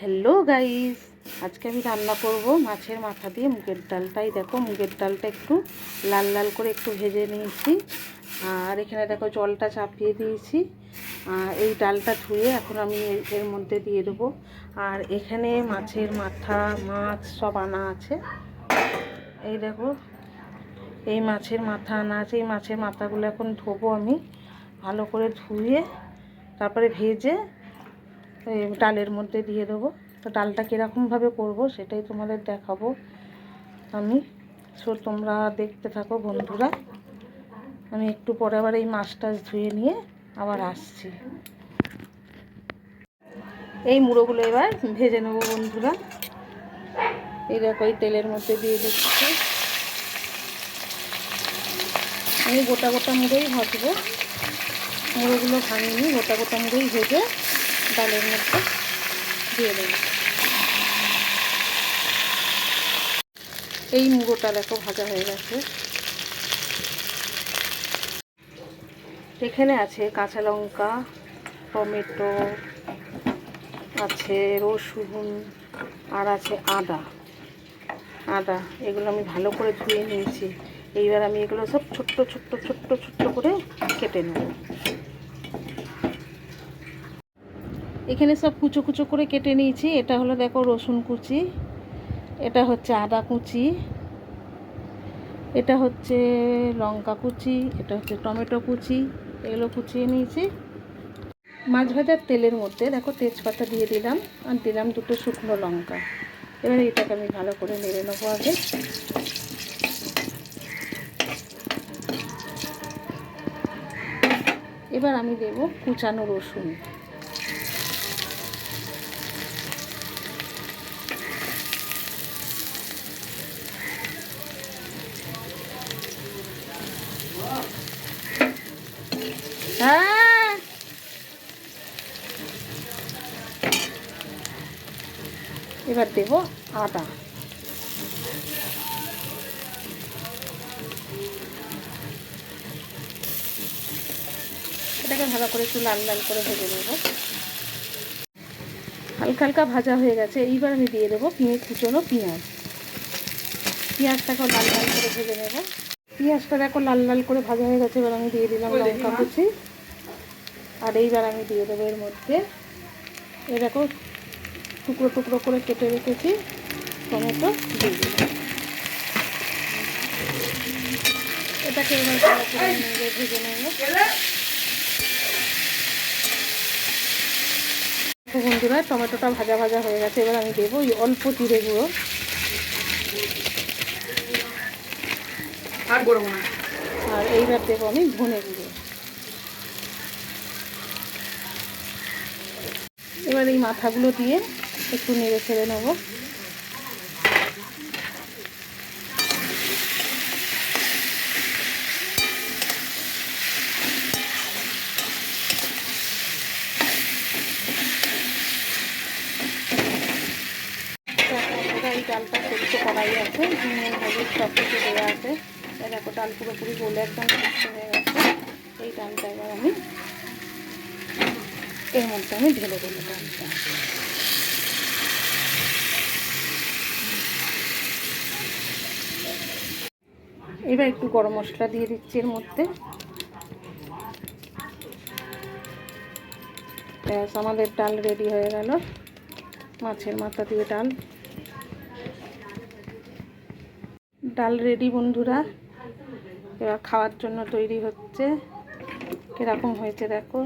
Hello guys আজকে আমি রান্না করব মাছের মাথা দিয়ে মুগের ডালটাই। দেখো, মুগের ডালটা একটু লাল লাল করে একটু ভেজে নিয়েছি। আর এখানে দেখো, জলটা চাপিয়ে দিয়েছি। আর এই ডালটা ধুয়ে এখন আমি এর- মধ্যে দিয়ে দেবো। আর এখানে মাছের মাথা, মাছ সব আনা আছে। এই দেখো, এই মাছের মাথা আনা আছে। এই মাছের মাথাগুলো এখন ধোবো আমি। ভালো করে ধুয়ে তারপরে ভেজে ডালের মধ্যে দিয়ে দেবো। তো ডালটা কীরকমভাবে করব সেটাই তোমাদের দেখাবো আমি। সো, তোমরা দেখতে থাকো বন্ধুরা। আমি একটু পরে আবার এই মাছ টাছ ধুয়ে নিয়ে আবার আসছি। এই মুড়োগুলো এবার ভেজে নেব বন্ধুরা। এই দেখো, এই তেলের মধ্যে দিয়ে দিচ্ছি। আমি গোটা গোটা মুড়োই ভাজবো। মুড়োগুলো ভাঙিনি, গোটা গোটা মুড়োই ভেজে ডালের মধ্যে দিয়ে দেবো। এই মুগোটা দেখো ভাজা হয়ে গেছে। এখানে আছে কাঁচা লঙ্কা, টমেটো, আছে রসুন, আর আছে আদা। আদা, এগুলো আমি ভালো করে ধুয়ে নিয়েছি। এইবার আমি এগুলো সব ছোট্ট ছোট্ট ছোট্ট ছোট্ট করে কেটে নেব। এখানে সব কুচো কুচো করে কেটে নিয়েছি। এটা হলো দেখো রসুন কুচি, এটা হচ্ছে আদা কুচি, এটা হচ্ছে লঙ্কা কুচি, এটা হচ্ছে টমেটো কুচি, এগুলো কুচিয়ে নিয়েছি। মাছ ভাজার তেলের মধ্যে দেখো তেজপাতা দিয়ে দিলাম আর দিলাম দুটো শুকনো লঙ্কা। এবার এটাকে আমি ভালো করে নেড়ে নেব আগে। এবার আমি দেব কুচানো রসুন। হ্যাঁ এবার দেব আদা। এটাকে ভালো করে একটু লাল লাল করে ভেজে নেব। হালকা হালকা ভাজা হয়ে গেছে। এইবার আমি দিয়ে দেবো পেঁয়াজ, কুচনো পেঁয়াজ। পেঁয়াজটাকেও লাল লাল করে ভেজে নেব। পেঁয়াজটা দেখো লাল লাল করে ভাজা হয়ে গেছে, এবার আমি দিয়ে দিলাম লঙ্কা কুচি। আর এইবার আমি দিয়ে দেবো এর মধ্যে এ দেখো টুকরো টুকরো করে কেটে রেখেছি টমেটো দিয়ে দিলাম এটাকে এবার ভেজে নেব। বন্ধুরা টমেটোটা ভাজা ভাজা হয়ে গেছে এবার আমি দেবো ওই অল্প জিরে গুঁড়ো। আর আর এইবার দেবো আমি ধনে গুঁড়ো। মাথাগুলো দিয়ে একটু নেড়ে ছেড়ে নেব। এই ডালটা আছে। সব কিছু আছে। এই ডালটা এবার আমি এর মধ্যে আমি ঢেলে দেবো ডালটা এবার একটু গরম মশলা দিয়ে দিচ্ছি এর মধ্যে। ব্যাস, আমাদের ডাল রেডি হয়ে গেল। মাছের মাথা দিয়ে ডাল। ডাল রেডি, বন্ধুরা। এবার খাওয়ার জন্য তৈরি হচ্ছে। কীরকম হয়েছে দেখো।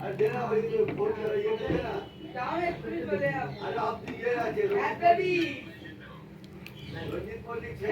अरे देना भाई तो फ़ोन करो ये तो देना काम है पुलिस वाले आप अरे आप दीजिए ना जेल हैप्पी रंजीत मलिक